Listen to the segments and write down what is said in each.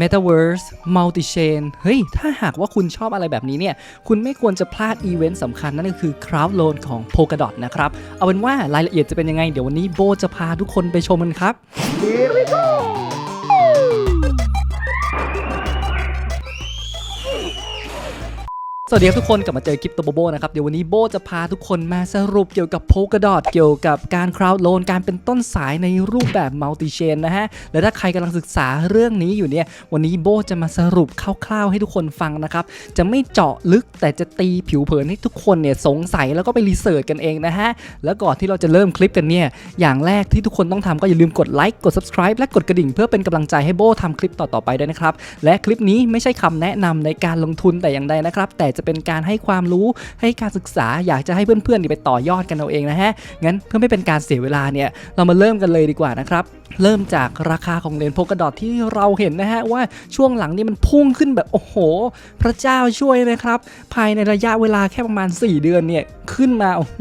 Metaverse Multi-Chain เฮ้ย ถ้าหากว่าคุณชอบอะไรแบบนี้เนี่ย คุณไม่ควรจะพลาดอีเวนต์สำคัญนั่นก็คือ Crowd Loan ของ Polkadot นะครับ เอาเป็นว่ารายละเอียดจะเป็นยังไง เดี๋ยววันนี้โบจะพาทุกคนไปชมกันครับ สวัสดีครับทุกคนกลับมาเจอคลิปตัวโบนะครับ เดี๋ยววันนี้โบจะพาทุกคนมาสรุปเกี่ยวกับ Polkadot เกี่ยวกับการ crowd loan การเป็นต้นสายในรูปแบบ multi chain นะฮะ และถ้าใครกำลังศึกษาเรื่องนี้อยู่เนี่ย วันนี้โบจะมาสรุปคร่าวๆให้ทุกคนฟังนะครับ จะไม่เจาะลึกแต่จะตีผิวเผินให้ทุกคนเนี่ยสงสัยแล้วก็ไปรีเสิร์ชกันเองนะฮะ แล้วก่อนที่เราจะเริ่มคลิปกันเนี่ยอย่างแรกที่ทุกคนต้องทำก็อย่าลืมกดไลค์กด subscribe และกดกระดิ่งเพื่อเป็นกำลังใจให้โบทำคลิปต่อๆไปด้วยนะครับและคลิปนี้ไม่ใช่คำแนะนำในการลงทุนแต่อย่างใดนะครับแต่จะเป็นการให้ความรู้ให้การศึกษาอยากจะให้เพื่อนๆไปต่อยอดกันเอาเองนะฮะงั้นเพื่อไม่เป็นการเสียเวลาเนี่ยเรามาเริ่มกันเลยดีกว่านะครับเริ่มจากราคาของเหรียญโพกดอทที่เราเห็นนะฮะว่าช่วงหลังนี่มันพุ่งขึ้นแบบโอ้โห พระเจ้าช่วยนะครับ ภายในระยะเวลาแค่ประมาณ 4 เดือนเนี่ย ขึ้นมาโอ้โห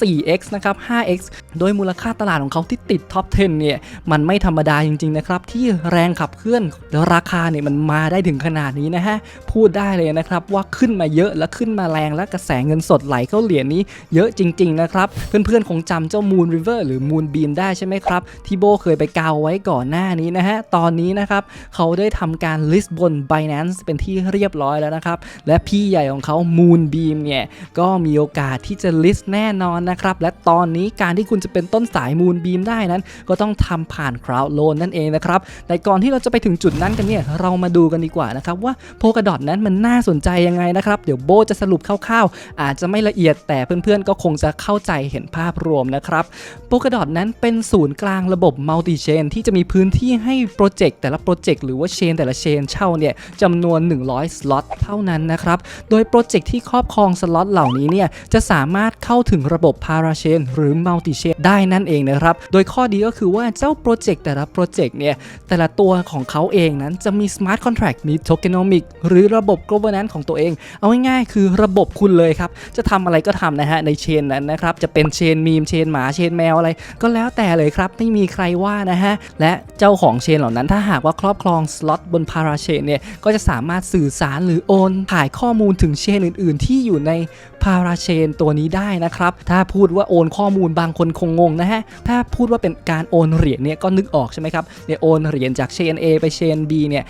4x นะครับ 5x โดยมูลค่าตลาดของเขาที่ติดท็อป 10 เนี่ย มันไม่ธรรมดาจริง ๆ นะครับ ที่แรงขับเคลื่อนแล้วราคาเนี่ยมันมาได้ถึงขนาดนี้นะฮะ พูดได้เลยนะครับว่าขึ้นมาเยอะและขึ้นมาแรงและกระแสเงินสดไหลเข้าเหรียญนี้เยอะจริง ๆ นะครับ เพื่อนๆคงจำเจ้า Moon River หรือ Moon Beam ได้ใช่ไหมครับ ที่โบเคยไปกาวไว้ก่อนหน้านี้นะฮะ ตอนนี้นะครับเขาได้ทำการ list บน Binance เป็นที่เรียบร้อยแล้วนะครับ และพี่ใหญ่ของเขา Moon Beam เนี่ยก็มีโอกาสที่จะ list แน่นอนนะครับ และตอนนี้การที่คุณจะเป็นต้นสาย Moon Beam ได้นั้น ก็ต้องทำผ่าน Crowd Loan นั่นเองนะครับ แต่ก่อนที่เราจะไปถึงจุดนั้นกันเนี่ยเรามาดูกันดีกว่านะครับว่า Polkadot นั้นมันน่าสนใจยังไงนะครับ เดี๋ยวโบจะสรุปคร่าวๆ อาจจะไม่ละเอียดแต่เพื่อนๆ ก็คงจะเข้าใจเห็นภาพรวมนะครับ Polkadot นั้นเป็นศูนย์กลางระบบ Multi Chain ที่จะมีพื้นที่ให้โปรเจกต์แต่ละโปรเจกต์หรือว่าเชนแต่ละเชนเช่าเนี่ยจำนวน 100 สล็อตเท่านั้นนะครับ โดยโปรเจกต์ที่ครอบครองสล็อตเหล่านี้เนี่ยจะสามารถเข้าถึงระบบ Parachain หรือ Multi Chain ได้นั่นเองนะครับ โดยข้อดีก็คือว่าเจ้าโปรเจกต์แต่ละโปรเจกต์เนี่ยแต่ละตัวของเขาเองนั้นจะมี Smart Contract มี Tokenomic หรือระบบ Governance ของตัวเองเอาง่ายๆคือระบบคุณเลยครับ จะทำอะไรก็ทำนะฮะในเชนนั้นนะครับ จะเป็นเชนมีมเชนหมาเชนแมวอะไร ก็แล้วแต่เลยครับ ไม่มีใครว่านะฮะ และเจ้าของเชนเหล่านั้นถ้าหากว่าครอบครองสล็อตบนพาราเชนเนี่ย ก็จะสามารถสื่อสารหรือโอนถ่ายข้อมูลถึงเชนอื่น ๆ ที่อยู่ในพาราเชนตัวนี้ได้นะครับ ถ้าพูดว่าโอนข้อมูลบางคนคงงงนะฮะ ถ้าพูดว่าเป็นการโอนเหรียญเนี่ยก็นึกออกใช่ไหมครับ เนี่ยโอนเหรียญจากเชน A ไปเชน B เนี่ย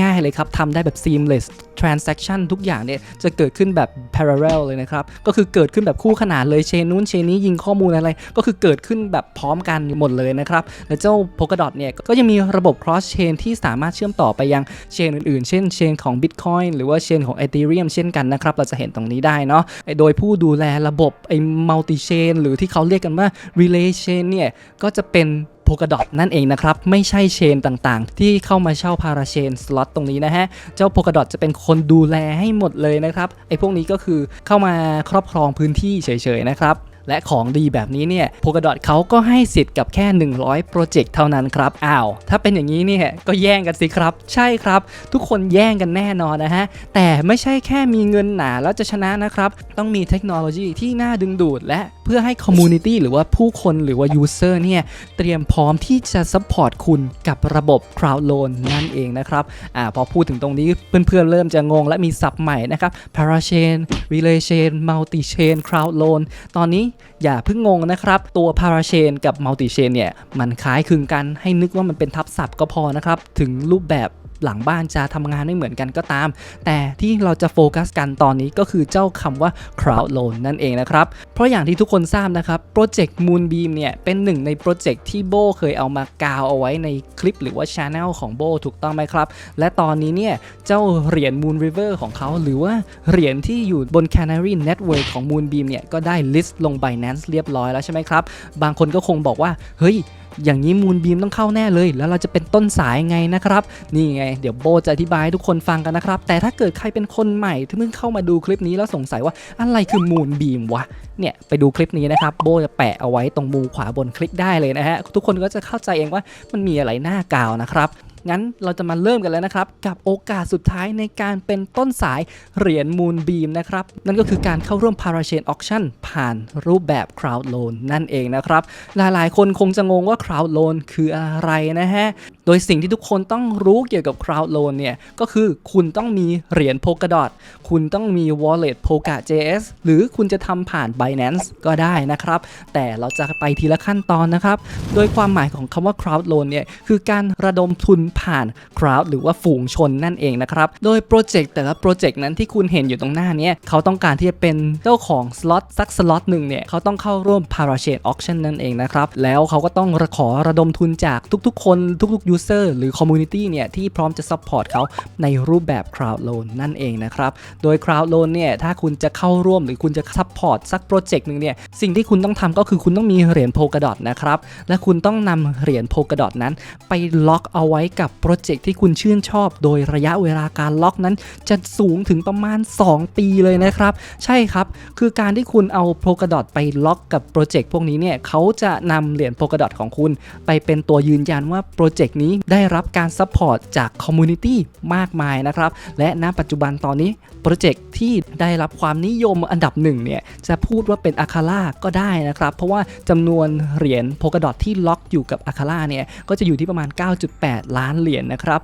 ง่ายๆเลยครับทำได้แบบ seamless transaction ทุกอย่างเนี่ยจะเกิดขึ้นแบบ parallel เลยนะครับ ก็คือเกิดขึ้นแบบคู่ขนานเลยเชนนู้นเชนนี้ยิงข้อมูลอะไร ก็คือเกิดขึ้นแบบพร้อมกันหมดเลยนะครับ และเจ้า Polkadot เนี่ยก็ยังมีระบบ cross chain ที่สามารถเชื่อมต่อไปยังเชนอื่นๆ เช่นเชนของ Bitcoin หรือว่าเชนของ Ethereum เช่นกันนะครับ เราจะเห็นตรงนี้ได้เนาะโดยผู้ดูแลระบบไอ้ multi chain หรือที่เขาเรียกกันว่า relay chain เนี่ยก็จะเป็น Polkadot นั่นเองนะครับ ไม่ใช่เชนต่างๆ ที่เข้ามาเช่าพาราเชนสล็อตตรงนี้นะฮะ เจ้า Polkadot จะเป็นคนดูแลให้หมดเลยนะครับไอ้พวกนี้ก็คือเข้ามาครอบครองพื้นที่เฉยๆนะครับ และของดีแบบนี้เนี่ย Polkadot เขาก็ให้สิทธิ์กับแค่ 100 โปรเจกต์เท่านั้นครับ อ้าว ถ้าเป็นอย่างนี้เนี่ยก็แย่งกันสิครับ ใช่ครับ ทุกคนแย่งกันแน่นอนนะฮะ แต่ไม่ใช่แค่มีเงินหนาแล้วจะชนะนะครับ ต้องมีเทคโนโลยีที่น่าดึงดูด และเพื่อให้คอมมูนิตี้หรือว่าผู้คนหรือว่ายูเซอร์เนี่ยเตรียมพร้อมที่จะซัพพอร์ตคุณกับระบบ Crowd Loan นั่นเองนะครับอ่าพอพูดถึงตรงนี้เพื่อนๆเริ่มจะงงและมีศัพท์ใหม่นะครับ Parachain Relay Chain Multi Chain Crowd Loan ตอนนี้อย่าเพิ่งงงนะครับ ตัว Parachain กับ Multi Chain เนี่ย มันคล้ายคลึงกันให้นึกว่ามันเป็นทับศัพท์ก็พอนะครับ ถึงรูปแบบ หลังบ้านจะทำงานไม่เหมือนกันก็ตาม แต่ที่เราจะโฟกัสกันตอนนี้ก็คือเจ้าคำว่า crowd loan นั่นเองนะครับ เพราะอย่างที่ทุกคนทราบนะครับโปรเจกต์ Moonbeam เนี่ยเป็นหนึ่งในโปรเจกต์ที่โบเคยเอามากาวเอาไว้ในคลิปหรือว่าช anel ของโบถูกต้องไหมครับ และตอนนี้เนี่ยเจ้าเหรียญ Moon River ของเขาหรือว่าเหรียญที่อยู่บน Canary Network ของ Moonbeam เนี่ยก็ได้ list ลง Binance เรียบร้อยแล้วใช่ไหมครับ บางคนก็คงบอกว่า เฮ้ยอย่างนี้มูลบีมต้องเข้าแน่เลย แล้วเราจะเป็นต้นสายไงนะครับ นี่ไง เดี๋ยวโบจะอธิบายให้ทุกคนฟังกันนะครับ แต่ถ้าเกิดใครเป็นคนใหม่ที่เพิ่งเข้ามาดูคลิปนี้แล้วสงสัยว่าอะไรคือมูลบีมวะ เนี่ย ไปดูคลิปนี้นะครับ โบจะแปะเอาไว้ตรงมุมขวาบนคลิกได้เลยนะฮะ ทุกคนก็จะเข้าใจเองว่ามันมีอะไรน่ากาวนะครับ งั้นเราจะมาเริ่มกันแล้วนะครับ กับโอกาสสุดท้ายในการเป็นต้นสายเหรียญมูลบีมนะครับ นั่นก็คือการเข้าร่วม Parachain Auction ผ่านรูปแบบ Crowd Loan นั่นเองนะครับ หลายๆ คนคงจะงงว่า Crowd Loan คืออะไรนะฮะ โดยสิ่งที่ทุกคนต้องรู้เกี่ยวกับ Crowd Loan เนี่ย ก็คือคุณต้องมีเหรียญ Polkadot คุณต้องมี Wallet Polka JS หรือคุณจะทำผ่าน Binance ก็ได้นะครับ แต่เราจะไปทีละขั้นตอนนะครับ โดยความหมายของคำว่า Crowd Loan เนี่ย คือการระดมทุนผ่าน Crowd หรือว่าฝูงชนนั่นเองนะครับ โดยโปรเจกต์แต่ละโปรเจกต์นั้นที่คุณเห็นอยู่ตรงหน้านี้เขาต้องการที่จะเป็นเจ้าของสล็อตสักสล็อตหนึ่งเนี่ยเขาต้องเข้าร่วม Parachain Auction นั่นเองนะครับแล้วเขาก็ต้องขอระดมทุนจากทุกๆ คนทุกๆ User หรือ Community เนี่ยที่พร้อมจะ Support เขาในรูปแบบ Crowd Loan นั่นเองนะครับ โดย Crowd Loan เนี่ยถ้าคุณจะเข้าร่วมหรือคุณจะ Support สักโปรเจกต์หนึ่งเนี่ยสิ่งที่คุณต้องทำก็คือคุณต้องมีเหรียญ Polkadot นะครับและคุณต้องนำเหรียญ Polkadot นั้น ไปล็อกเอาไว้กับโปรเจกต์ที่คุณชื่นชอบ โดยระยะเวลาการล็อกนั้น จะสูงถึงประมาณ 2 ปีเลยนะครับ ใช่ครับ คือการที่คุณเอา Polkadot ไปล็อกกับโปรเจกต์พวกนี้เนี่ยเขาจะนำเหรียญ Polkadot ของคุณ ไปเป็นตัวยืนยันว่าโปรเจกต์นี้ได้รับการซัพพอร์ตจากคอมมูนิตี้มากมายนะครับ และณปัจจุบันตอนนี้โปรเจกต์ที่ได้รับความนิยมอันดับหนึ่งเนี่ยจะพูดว่าเป็นอาคาร่าก็ได้นะครับ เพราะว่าจำนวนเหรียญโพกดอทที่ล็อกอยู่กับอาคาร่าเนี่ยก็จะอยู่ที่ประมาณ 9.8 ล้านเหรียญนะครับ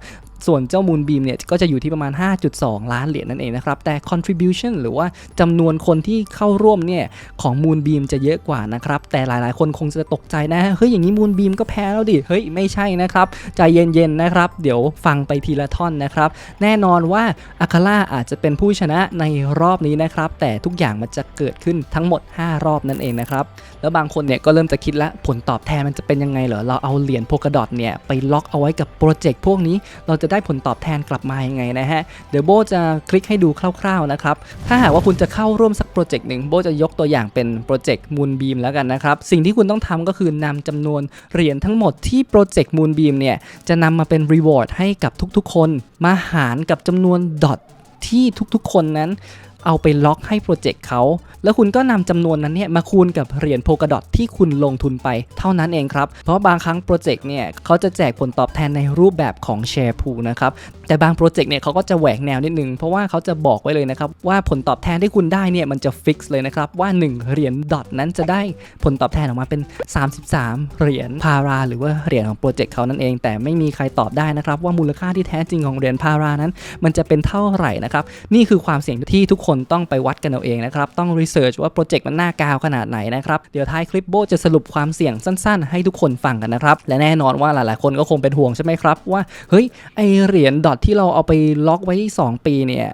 ส่วนเจ้ามูลบีมเนี่ยก็จะอยู่ที่ประมาณ 5.2 ล้านเหรียญนั่นเองนะครับ แต่ contribution หรือว่าจำนวนคนที่เข้าร่วมเนี่ยของมูลบีมจะเยอะกว่านะครับ แต่หลายๆ คนคงจะตกใจนะ เฮ้ย อย่างนี้มูลบีมก็แพ้แล้วดิ เฮ้ย ไม่ใช่นะครับ ใจเย็น ๆ นะครับ เดี๋ยวฟังไปทีละท่อนนะครับ แน่นอนว่าอาคาร่าอาจจะเป็นผู้ชนะในรอบนี้นะครับ แต่ทุกอย่างมันจะเกิดขึ้นทั้งหมด 5 รอบนั่นเองนะครับ แล้วบางคนเนี่ยก็เริ่มจะคิดแล้วผลตอบแทนมันจะเป็นยังไงเหรอ เราเอาเหรียญโพก a ดอทเนี่ยไปล็อกเอาไว้กับโปรเจกต์พวกนี้ เราจะได้ผลตอบแทนกลับมายังไงนะฮะ เดี๋ยวโบจะคลิกให้ดูคร่าวๆนะครับ ถ้าหากว่าคุณจะเข้าร่วมสักโปรเจกต์หนึ่งโบจะยกตัวอย่างเป็นโปรเจกต์มูลบีมแล้วกันนะครับ สิ่งที่คุณต้องทำก็คือนำจำนวนเหรียญทั้งหมดที่โปรเจกต์มูลบีมเนี่ยจะนำมาเป็นรีวอร์ดให้กับทุกๆ คน มาหารกับจำนวนดอทที่ทุกๆ คนนั้น เอาไปล็อกให้โปรเจกต์เขา แล้วคุณก็นำจำนวนนั้นเนี่ยมาคูณกับเหรียญโพก a ดอทที่คุณลงทุนไปเท่านั้นเองครับ เพราะบางครั้งโปรเจกต์เนี่ยเขาจะแจกผลตอบแทนในรูปแบบของแชร์พูนะครับแต่บางโปรเจกต์เนี่ยเขาก็จะแหวกแนวนิดนึง เพราะว่าเขาจะบอกไว้เลยนะครับ ว่าผลตอบแทนที่คุณได้เนี่ยมันจะฟิกซ์เลยนะครับ ว่า 1 เหรียญดอทนั้นจะได้ผลตอบแทนออกมาเป็น 33 เหรียญพารา หรือว่าเหรียญของโปรเจกต์เขานั่นเอง แต่ไม่มีใครตอบได้นะครับ ว่ามูลค่าที่แท้จริงของเหรียญพารานั้น มันจะเป็นเท่าไหร่นะครับนี่คือความเสี่ยงที่ทุกคนต้องไปวัดกันเอาเองนะครับต้องรีเสิร์ชว่าโปรเจกต์มันน่ากาวขนาดไหนนะครับเดี๋ยวท้ายคลิปโบจะสรุปความเสี่ยงสั้น ๆ ให้ทุกคนฟังกันนะครับและแน่นอนว่าหลายๆ คนก็คงเป็นห่วงใช่ไหมครับว่าเฮ้ยไอเหรียญดอทที่เราเอาไปล็อกไว้ 2 ปีเนี่ย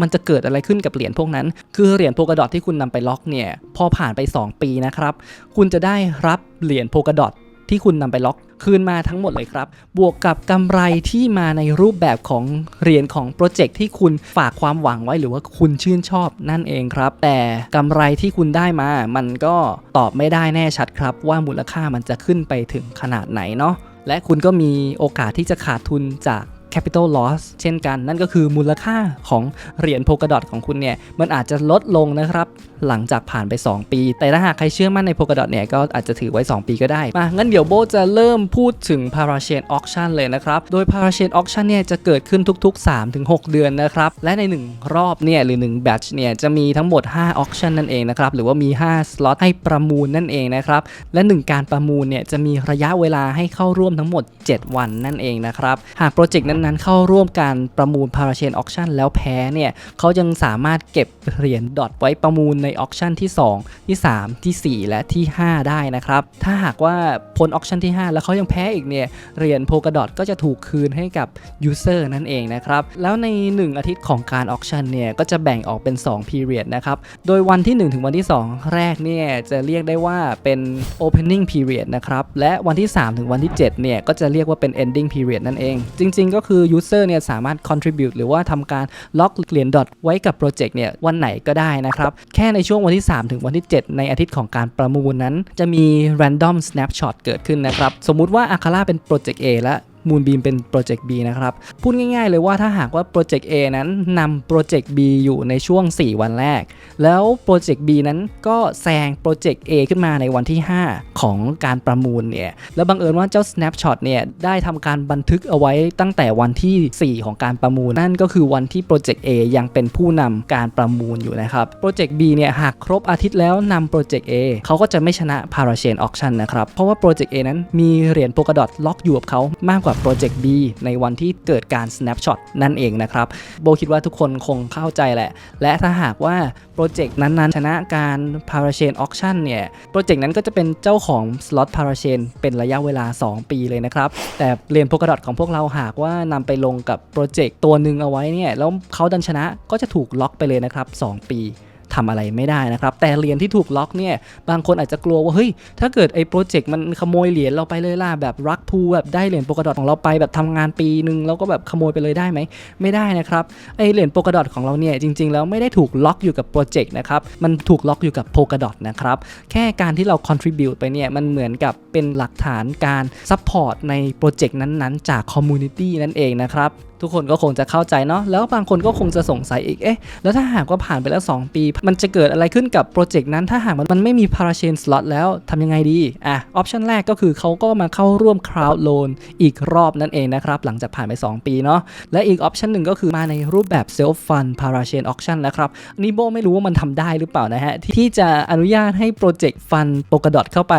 มันจะเกิดอะไรขึ้นกับเหรียญพวกนั้น คือเหรียญโพกดอทที่คุณนำไปล็อกเนี่ย พอผ่านไป 2 ปีนะครับ คุณจะได้รับเหรียญโพกดอทที่คุณนำไปล็อกคืนมาทั้งหมดเลยครับ บวกกับกำไรที่มาในรูปแบบของเหรียญของโปรเจกต์ที่คุณฝากความหวังไว้หรือว่าคุณชื่นชอบนั่นเองครับ แต่กำไรที่คุณได้มา มันก็ตอบไม่ได้แน่ชัดครับ ว่ามูลค่ามันจะขึ้นไปถึงขนาดไหนเนาะ และคุณก็มีโอกาสที่จะขาดทุนจาก capital loss เช่นกัน นั่นก็คือมูลค่าของเหรียญโพกดอทของคุณเนี่ย มันอาจจะลดลงนะครับ หลังจากผ่านไป 2 ปี แต่ถ้าหากใครเชื่อมั่นในโพกดอทเนี่ย ก็อาจจะถือไว้ 2 ปีก็ได้ มา งั้นเดี๋ยวโบจะเริ่มพูดถึง Parachain Auction เลยนะครับ โดย Parachain Auction เนี่ย จะเกิดขึ้นทุกๆ 3-6 เดือนนะครับ และใน 1 รอบเนี่ย หรือ 1 batch เนี่ย จะมีทั้งหมด 5 auction นั่นเองนะครับ หรือว่ามี 5 slot ให้ประมูลนั่นเองนะครับ และ 1 การประมูลเนี่ย จะมีระยะเวลาให้เข้าร่วมทั้งหมด 7 วันนั่นเองนะครับ หากโปรเจกต์นั้นๆเข้าร่วมการประมูล Parachain Auction แล้วแพ้เนี่ยเขายังสามารถเก็บเหรียญดอทไว้ประมูลใน auction ที่ 2 ที่ 3 ที่ 4 และที่ 5 ได้นะครับ ถ้าหากว่าพ้น auction ที่ 5 แล้วเขายังแพ้อีกเนี่ยเหรียญโพกดอทก็จะถูกคืนให้กับ user นั่นเองนะครับ แล้วใน 1 อาทิตย์ของการ auction เนี่ยก็จะแบ่งออกเป็น2 period นะครับ โดยวันที่ 1 ถึงวันที่ 2 แรกเนี่ยจะเรียกได้ว่าเป็น opening period นะครับ และวันที่ 3 ถึงวันที่ 7 เนี่ยก็จะเรียกว่าเป็น ending period นั่นเอง จริง ๆ ก็คือ user เนี่ยสามารถ contribute หรือว่าทำการล็อกเหรียญดอทไว้กับโปรเจกต์เนี่ยวันไหนก็ได้นะครับ แค่ในช่วงวันที่ 3 ถึงวันที่ 7 ในอาทิตย์ของการประมูลนั้น จะมี random snapshot เกิดขึ้นนะครับ สมมุติว่าอาคาราเป็นโปรเจกต์ A และ มูลบีมเป็นโปรเจกต์ B นะครับ พูดง่าย ๆ เลยว่าถ้าหากว่าโปรเจกต์ A นั้นนำโปรเจกต์ B อยู่ในช่วง 4 วันแรก แล้วโปรเจกต์ B นั้นก็แซงโปรเจกต์ A ขึ้นมาในวันที่ 5 ของการประมูลเนี่ย แล้วบังเอิญว่าเจ้า snapshot เนี่ยได้ทำการบันทึกเอาไว้ตั้งแต่วันที่ 4 ของการประมูล นั่นก็คือวันที่โปรเจกต์ A ยังเป็นผู้นำการประมูลอยู่นะครับโปรเจกต์ B เนี่ยหากครบอาทิตย์แล้วนำโปรเจกต์ A เขาก็จะไม่ชนะ Parachain Auction นะครับ เพราะว่าโปรเจกต์ A นั้นมีเหรียญโพกดอทล็อกอยู่กับเขามากกว่ากับโปรเจกต์ B ในวันที่เกิดการ snapshot นั่นเองนะครับ โบคิดว่าทุกคนคงเข้าใจแหละ และถ้าหากว่าโปรเจกต์นั้นๆ ชนะการ Parachain Auction เนี่ยโปรเจกต์นั้นก็จะเป็นเจ้าของ slot Parachain เป็นระยะเวลา 2 ปีเลยนะครับ แต่เหรียญ Polkadot ของพวกเราหากว่านำไปลงกับโปรเจกต์ตัวหนึ่งเอาไว้เนี่ยแล้วเขาดันชนะก็จะถูกล็อกไปเลยนะครับ 2 ปี ทำอะไรไม่ได้นะครับ แต่เหรียญที่ถูกล็อกเนี่ย บางคนอาจจะกลัวว่า เฮ้ย ถ้าเกิดไอ้โปรเจกต์มันขโมยเหรียญเราไปเลยล่ะ แบบรักพูแบบได้เหรียญโปกดอทของเราไปแบบทำงานปีหนึ่งแล้วก็แบบขโมยไปเลยได้ไหม ไม่ได้นะครับ ไอเหรียญโปกดอทของเราเนี่ยจริงๆ แล้วไม่ได้ถูกล็อกอยู่กับโปรเจกต์นะครับ มันถูกล็อกอยู่กับโ o ก a d o t นะครับ แค่การที่เรา contribute ไปเนี่ย มันเหมือนกับเป็นหลักฐานการ support ในโปรเจกต์นั้นๆ จาก community นั่นเองนะครับ ทุกคนก็คงจะเข้าใจเนาะแล้วบางคนก็คงจะสงสัยอีกเอ๊ะแล้วถ้าหากว่าผ่านไปแล้ว 2 ปี มันจะเกิดอะไรขึ้นกับโปรเจกต์นั้น ถ้าหากมันไม่มี parachain slot แล้วทำยังไงดีอะออปชันแรกก็คือเขาก็มาเข้าร่วม crowd loan อีกรอบนั่นเองนะครับ หลังจากผ่านไป 2 ปีเนาะและอีกออปชันหนึ่งก็คือมาในรูปแบบ self fund parachain auction นะครับอันนี่โบไม่รู้ว่ามันทำได้หรือเปล่านะฮะ ที่จะอนุญาตให้โปรเจกต์ฟันโปกดอทเข้าไป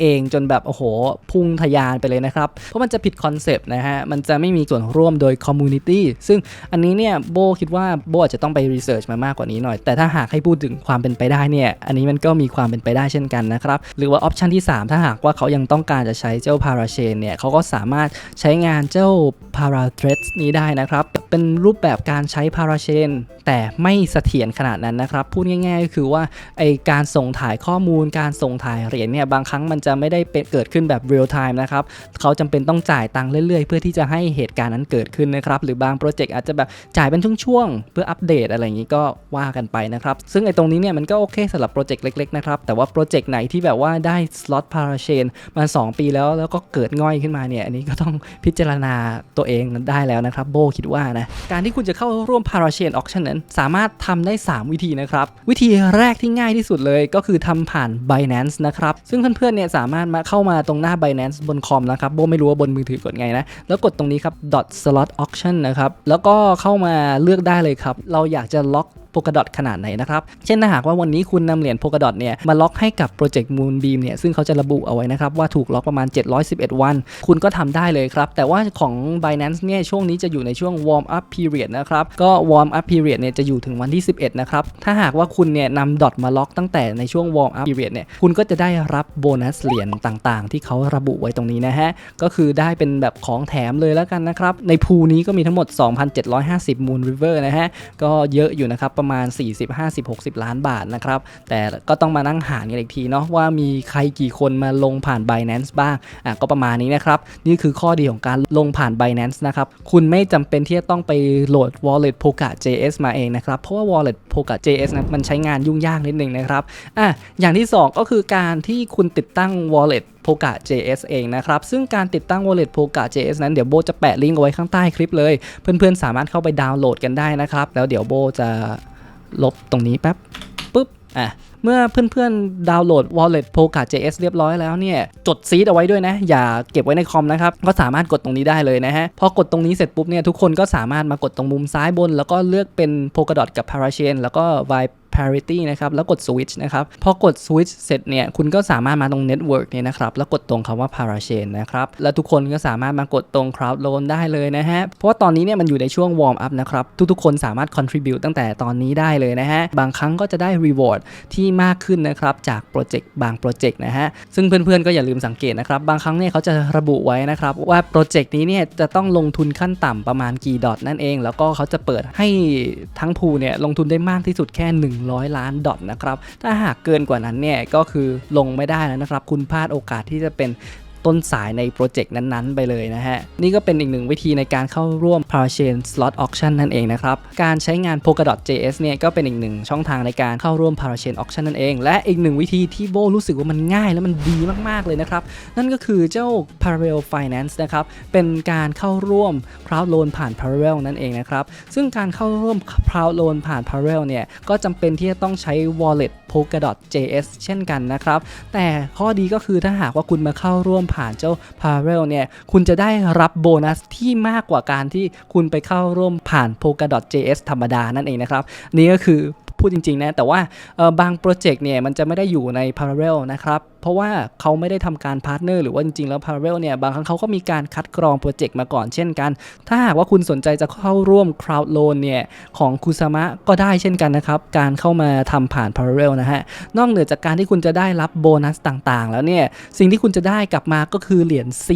เองจนแบบโอ้โห พุ่งทะยานไปเลยนะครับ เพราะมันจะผิดคอนเซปต์นะฮะ มันจะไม่มีส่วนร่วมโดย community ซึ่งอันนี้เนี่ยโบคิดว่าโบอาจจะต้องไปรีเสิร์ชมามากกว่านี้หน่อย แต่ถ้าหากให้พูดถึงความเป็นไปได้เนี่ยอันนี้มันก็มีความเป็นไปได้เช่นกันนะครับ หรือว่าออปชันที่ 3 ถ้าหากว่าเขายังต้องการจะใช้เจ้า Parachain เนี่ยเขาก็สามารถใช้งานเจ้า Parathreads นี้ได้นะครับ เป็นรูปแบบการใช้ Parachain แต่ไม่เสถียรขนาดนั้นนะครับ พูดง่าย ๆ ก็คือว่าไอการส่งถ่ายข้อมูลการส่งถ่ายเหรียญเนี่ยบางครั้งมันจะไม่ได้เป็นเกิดขึ้นแบบ real time นะครับเขาจำเป็นต้องจ่ายตังค์เรื่อยๆ เพื่อที่จะให้เหตุการณ์นั้นเกิดขึ้นนะครับหรือบางโปรเจกต์อาจจะแบบจ่ายเป็นช่วงๆ เพื่ออัปเดตอะไรอย่างนี้ก็ว่ากันไปนะครับ ซึ่งไอตรงนี้เนี่ยมันก็โอเคสำหรับโปรเจกต์เล็กๆนะครับ แต่ว่าโปรเจกต์ไหนที่แบบว่าได้ slot parachain มา 2 ปีแล้วแล้วก็เกิดง่อยขึ้นมาเนี่ยอันนี้ก็ต้องพิจารณาตัวเองได้แล้วนะครับโบคิดว่านะการที่คุณจะเข้าร่วม parachain auction นั้น สามารถทำได้ 3 วิธีนะครับ วิธีแรกที่ง่ายที่สุดเลยก็คือทำผ่าน Binance นะครับ ซึ่งเพื่อนๆเนี่ยสามารถมาเข้ามาตรงหน้า Binance บนคอมนะครับโบไม่รู้ว่าบนมือถือกดไงนะแล้วกดตรงนี้ครับ dot slot auction นะครับ แล้วก็เข้ามาเลือกได้เลยครับ เราอยากจะล็อก โ o ก a d o t ขนาดไหนนะครับ เช่นถ้าหากว่าวันนี้คุณนำเหรียญโ o ก a d o t เนี่ยมาล็อกให้กับโปรเจกต์ Moonbeam เนี่ยซึ่งเขาจะระบุเอาไว้นะครับว่าถูกล็อกประมาณ 711 วัน คุณก็ทำได้เลยครับ แต่ว่าของ Binance เนี่ยช่วงนี้จะอยู่ในช่วง warm up period นะครับก็ warm up period เนี่ยจะอยู่ถึงวันที่ 11 นะครับ ถ้าหากว่าคุณเนี่ยนำดอทมาล็อกตั้งแต่ในช่วง warm up period เนี่ยคุณก็จะได้รับโบนัสเหรียญต่างๆ ที่เขาระบุไว้ตรงนี้นะฮะก็คือได้เป็นแบบของแถมเลยแล้วกันนะครับในพูนี้ก็มีทั้งหมด 2,750 Moon River นะฮะก็เยอะอยู่นะครับประมาณ 40 50 60 ล้านบาทนะครับ แต่ก็ต้องมานั่งหารกันอีกทีเนาะว่ามีใครกี่คนมาลงผ่าน Binance บ้างอะก็ประมาณนี้นะครับ นี่คือข้อดีของการลงผ่าน Binance นะครับ คุณไม่จำเป็นที่จะต้องไปโหลด Wallet poka JS มาเองนะครับ เพราะว่า Wallet poka JS นะมันใช้งานยุ่งยากนิดนึงนะครับอะอย่างที่ 2 ก็คือการที่คุณติดตั้ง Wallet Poka JS เองนะครับ ซึ่งการติดตั้ง Wallet Poka JS นั้นเดี๋ยวโบจะแปะลิงก์เอาไว้ข้างใต้คลิปเลย เพื่อนๆสามารถเข้าไปดาวน์โหลดกันได้นะครับ แล้วเดี๋ยวโบจะ ลบตรงนี้แป๊บปุ๊บอะเมื่อเพื่อนๆ ดาวน์โหลด Wallet Polka JS เรียบร้อยแล้วเนี่ย จดซีดเอาไว้ด้วยนะ อย่าเก็บไว้ในคอมนะครับ ก็สามารถกดตรงนี้ได้เลยนะฮะ พอกดตรงนี้เสร็จปุ๊บเนี่ย ทุกคนก็สามารถมากดตรงมุมซ้ายบน แล้วก็เลือกเป็น Polkadot กับ Parachain แล้วก็ Vibe parity นะครับ แล้วกด switch นะครับ พอกด switch เสร็จเนี่ย คุณก็สามารถมาตรง network เนี่ยนะครับ แล้วกดตรงคำว่า parachain นะครับ แล้วทุกคนก็สามารถมากดตรง crowd loan ได้เลยนะฮะ เพราะว่าตอนนี้เนี่ยมันอยู่ในช่วง warm up นะครับ ทุกๆ คนสามารถ contribute ตั้งแต่ตอนนี้ได้เลยนะฮะ บางครั้งก็จะได้ reward ที่มากขึ้นนะครับ จากโปรเจกต์บางโปรเจกต์นะฮะ ซึ่งเพื่อนๆ ก็อย่าลืมสังเกตนะครับ บางครั้งเนี่ยเขาจะระบุไว้นะครับว่าโปรเจกต์นี้เนี่ยจะต้องลงทุนขั้นต่ำประมาณกี่ดอทนั่นเอง แล้วก็เขาจะเปิดให้ทั้งพูเนี่ยลงทุนได้มากที่สุดแค่100 ล้านดอทนะครับ ถ้าหากเกินกว่านั้นเนี่ยก็คือลงไม่ได้แล้วนะครับ คุณพลาดโอกาสที่จะเป็น ต้นสายในโปรเจกต์นั้นๆ ไปเลยนะฮะ นี่ก็เป็นอีกหนึ่งวิธีในการเข้าร่วม Parachain Slot Auction นั่นเองนะครับ การใช้งาน Polkadot JS เนี่ยก็เป็นอีกหนึ่งช่องทางในการเข้าร่วม Parachain Auction นั่นเองและอีกหนึ่งวิธีที่โบรู้สึกว่ามันง่ายและมันดีมากๆเลยนะครับ นั่นก็คือเจ้า Parallel Finance นะครับเป็นการเข้าร่วม Crowd Loan ผ่าน Parallel นั่นเองนะครับซึ่งการเข้าร่วม Crowd Loan ผ่าน Parallel เนี่ยก็จำเป็นที่จะต้องใช้ Wallet Polkadot JS เช่นกันนะครับแต่ข้อดีก็คือถ้าหากว่าคุณมาเข้าร่วมผ่านเจ้าพาเรลเนี่ยคุณจะได้รับโบนัสที่มากกว่าการที่คุณไปเข้าร่วมผ่าน Polkadot JS ธรรมดานั่นเองนะครับ นี่ก็คือพูดจริงๆนะ แต่ว่าบางโปรเจกต์เนี่ยมันจะไม่ได้อยู่ใน Parallel นะครับ เพราะว่าเขาไม่ได้ทำการพาร์ทเนอร์หรือว่าจริงๆแล้ว Parallel เนี่ยบางครั้งเขาก็มีการคัดกรองโปรเจกต์มาก่อนเช่นกัน ถ้าหากว่าคุณสนใจจะเข้าร่วม crowd loan เนี่ยของคุซามะก็ได้เช่นกันนะครับ การเข้ามาทำผ่าน Parallel นะฮะ นอกเหนือจากการที่คุณจะได้รับโบนัสต่างๆ แล้วเนี่ย สิ่งที่คุณจะได้กลับมาก็คือเหรียญ C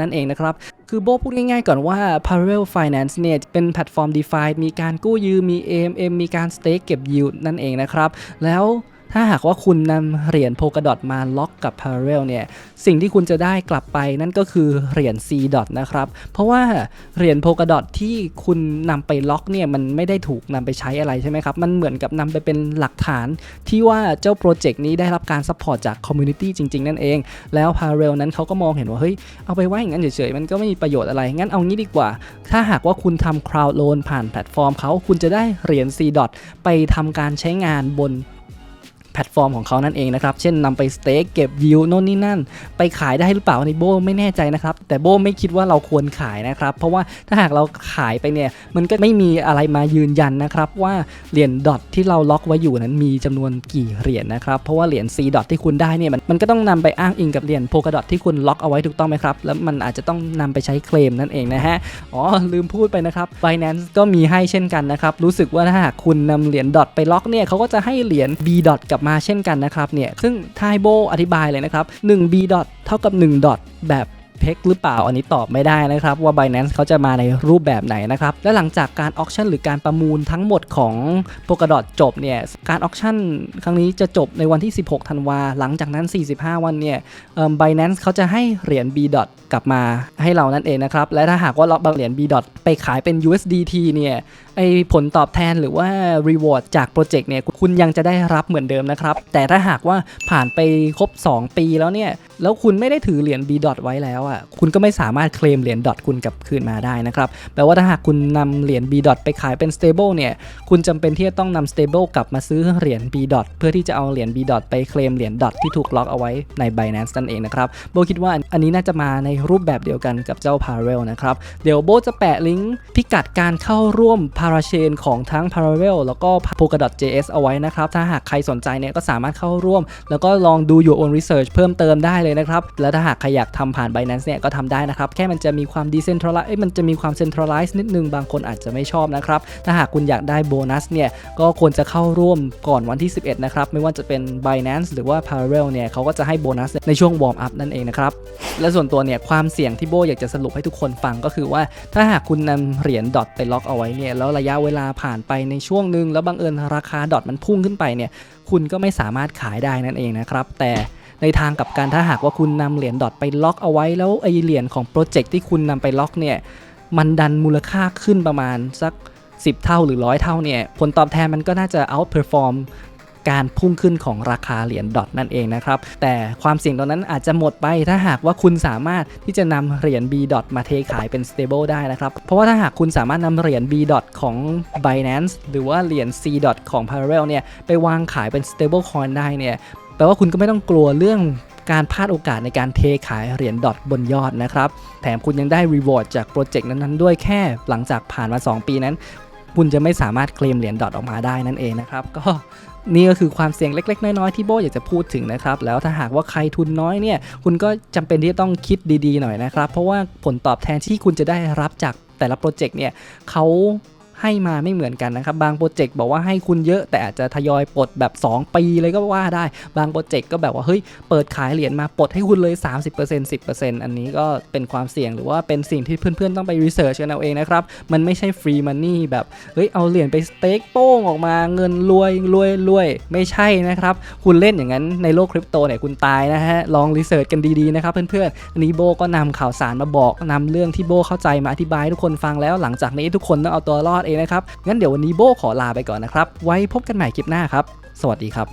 นั่นเองนะครับคือโบพูดง่ายๆก่อนว่า Parallel Finance เนี่ยเป็นแพลตฟอร์ม DeFi มีการกู้ยืมมี AMM มีการ stake เก็บ yield นั่นเองนะครับ แล้ว ถ้าหากว่าคุณนำเหรียญ Polkadot มาล็อกกับ Parallel เนี่ย สิ่งที่คุณจะได้กลับไปนั่นก็คือเหรียญ C dot นะครับ เพราะว่าเหรียญ Polkadot ที่คุณนำไปล็อกเนี่ยมันไม่ได้ถูกนำไปใช้อะไรใช่ไหมครับ มันเหมือนกับนำไปเป็นหลักฐานที่ว่าเจ้าโปรเจกต์นี้ได้รับการซัพพอร์ตจากคอมมูนิตี้จริง ๆ นั่นเอง แล้ว Parallel นั้นเขาก็มองเห็นว่าเฮ้ยเอาไปไว้อย่างนั้นเฉยๆมันก็ไม่มีประโยชน์อะไร งั้นเอางี้ดีกว่า ถ้าหากว่าคุณทำ crowd loan ผ่านแพลตฟอร์มเขาคุณจะได้เหรียญ C dot ไปทำการใช้งานบน พลตฟอร์มของเขานั่นเองนะครับ เช่นนำไปสเต็กเก็บยิวโน่นนี่นั่น ไปขายได้หรือเปล่าในโบไม่แน่ใจนะครับ แต่โบไม่คิดว่าเราควรขายนะครับ เพราะว่าถ้าหากเราขายไปเนี่ย มันก็ไม่มีอะไรมายืนยันนะครับว่าเหรียญดอทที่เราล็อกไว้อยู่นั้นมีจำนวนกี่เหรียญนะครับ เพราะว่าเหรียญ C ดอทที่คุณได้เนี่ยมันก็ต้องนำไปอ้างอิงกับเหรียญโพกดอทที่คุณล็อกเอาไว้ถูกต้องไหมครับ แล้วมันอาจจะต้องนำไปใช้เคลมนั่นเองนะฮะ อ๋อลืมพูดไปนะครับ Binance ก็มีให้เช่นกันนะครับ รู้สึกว่าถ้าหากคุณนำเหรียญดอทไปล็อกเนี่ยเขาก็จะให้เหรียญ B ดอทกลับมาเช่นกันนะครับเนี่ยซึ่งถ้าให้โบอธิบายเลยนะครับ 1 B ดอทเท่ากับ1ดอทแบบ เพกหรือเปล่าอันนี้ตอบไม่ได้นะครับ ว่า Binance เขาจะมาในรูปแบบไหนนะครับ และหลังจากการออ t ชั่นหรือการประมูลทั้งหมดของ Polkadot จบเนี่ยการออ t ชั่นครั้งนี้จะจบในวันที่ 16 ธันวาหลังจากนั้น 45 วันเนี่ยเอ่อ Binance เขาจะให้เหรียญ B dot กลับมาให้เรานั่นเองนะครับ และถ้าหากว่าเราบางเหรียญ B dot ไปขายเป็น USDT เนี่ยไอผลตอบแทนหรือว่า reward จากโปรเจกต์เนี่ยคุณยังจะได้รับเหมือนเดิมนะครับ แต่ถ้าหากว่าผ่านไปครบ 2 ปีแล้วเนี่ย แล้วคุณไม่ได้ถือเหรียญ B dot ไว้แล้วอะคุณก็ไม่สามารถเคลมเหรียญ dot คุณกลับคืนมาได้นะครับแปลว่าถ้าหากคุณนำเหรียญ B dot ไปขายเป็น stable เนี่ยคุณจำเป็นที่จะต้องนำ stable กลับมาซื้อเหรียญ B dot เพื่อที่จะเอาเหรียญ B dot ไปเคลมเหรียญ dot ที่ถูกล็อกเอาไว้ใน Binance นั่นเองนะครับโบคิดว่าอันนี้น่าจะมาในรูปแบบเดียวกันกับเจ้า Parallel นะครับเดี๋ยวโบจะแปะลิงก์พิกัดการเข้าร่วม Parachain ของทั้ง Parallel แล้วก็ Polkadot.js เอาไว้นะครับถ้าหากใครสนใจเนี่ยก็สามารถเข้าร่วม แล้วก็ลองดู your own research เพิ่มเติมได้เลยนะครับ แล้วถ้าหากใครอยากทำผ่าน Binance เนี่ยก็ทำได้นะครับ แค่มันจะมีความ decentralize เอ้ยมันจะมีความ centralize นิดนึง บางคนอาจจะไม่ชอบนะครับ ถ้าหากคุณอยากได้โบนัสเนี่ยก็ควรจะเข้าร่วมก่อนวันที่ 11 นะครับ ไม่ว่าจะเป็น Binance หรือว่า Parallel เนี่ยเขาก็จะให้โบนัสในช่วง warm up นั่นเองนะครับ และส่วนตัวเนี่ยความเสี่ยงที่โบอยากจะสรุปให้ทุกคนฟังก็คือว่า ถ้าหากคุณนำเหรียญดอทไปล็อกเอาไว้เนี่ยแล้วระยะเวลาผ่านไปในช่วงหนึ่งแล้วบังเอิญราคาดอทมันพุ่งขึ้นไปเนี่ยคุณก็ไม่สามารถขายได้นั่นเองนะครับแต่ ในทางกับการถ้าหากว่าคุณนำเหรียญดอทไปล็อกเอาไว้แล้วไอเหรียญของโปรเจกต์ที่คุณนำไปล็อกเนี่ยมันดันมูลค่าขึ้นประมาณสัก 10 เท่าหรือร้อยเท่าเนี่ยผลตอบแทนมันก็น่าจะ outperform การพุ่งขึ้นของราคาเหรียญดอทนั่นเองนะครับ แต่ความเสี่ยงตรงนั้นอาจจะหมดไปถ้าหากว่าคุณสามารถที่จะนำเหรียญ B ดอทมาเทขายเป็น stable ได้นะครับ เพราะว่าถ้าหากคุณสามารถนำเหรียญ B ดอทของ Binance หรือว่าเหรียญ C ดอทของ Parallel เนี่ยไปวางขายเป็น stable coin ได้เนี่ย แปลว่าคุณก็ไม่ต้องกลัวเรื่องการพลาดโอกาสในการเทขายเหรียญดอทบนยอดนะครับ แถมคุณยังได้ reward จากโปรเจกต์นั้นๆ ด้วยแค่หลังจากผ่านมา 2 ปีนั้น คุณจะไม่สามารถเคลมเหรียญดอทออกมาได้นั่นเองนะครับ ก็นี่ก็คือความเสี่ยงเล็ก ๆ น้อยๆที่โบอยากจะพูดถึงนะครับ แล้วถ้าหากว่าใครทุนน้อยเนี่ย คุณก็จำเป็นที่จะต้องคิดดีๆหน่อยนะครับ เพราะว่าผลตอบแทนที่คุณจะได้รับจากแต่ละโปรเจกต์เนี่ยเขา ให้มาไม่เหมือนกันนะครับ บางโปรเจกต์บอกว่าให้คุณเยอะ แต่อาจจะทยอยปลดแบบ 2 ปีเลยก็ว่าได้ บางโปรเจกต์ก็แบบว่าเฮ้ยเปิดขายเหรียญมาปลดให้คุณเลย 30% 10%อันนี้ก็เป็นความเสี่ยงหรือว่าเป็นสิ่งที่เพื่อนๆต้องไปรีเสิร์ชกันเอาเองนะครับ มันไม่ใช่ฟรีมันนี่แบบเฮ้ยเอาเหรียญไปสเต็กโป้งออกมาเงินรวยรวยรวยไม่ใช่นะครับ คุณเล่นอย่างนั้นในโลกคริปโตเนี่ยคุณตายนะฮะลองรีเสิร์ชกันดีๆนะครับเพื่อนๆอันนี้โบก็นำข่าวสารมาบอกนำเรื่องที่โบเข้าใจมาอธิบายให้ทุกคนฟังแล้ว หลังจากนี้ทุกคนต้องเอาตัวรอดเองนะครับงั้นเดี๋ยววันนี้โบขอลาไปก่อนนะครับ ไว้พบกันใหม่คลิปหน้าครับ สวัสดีครับ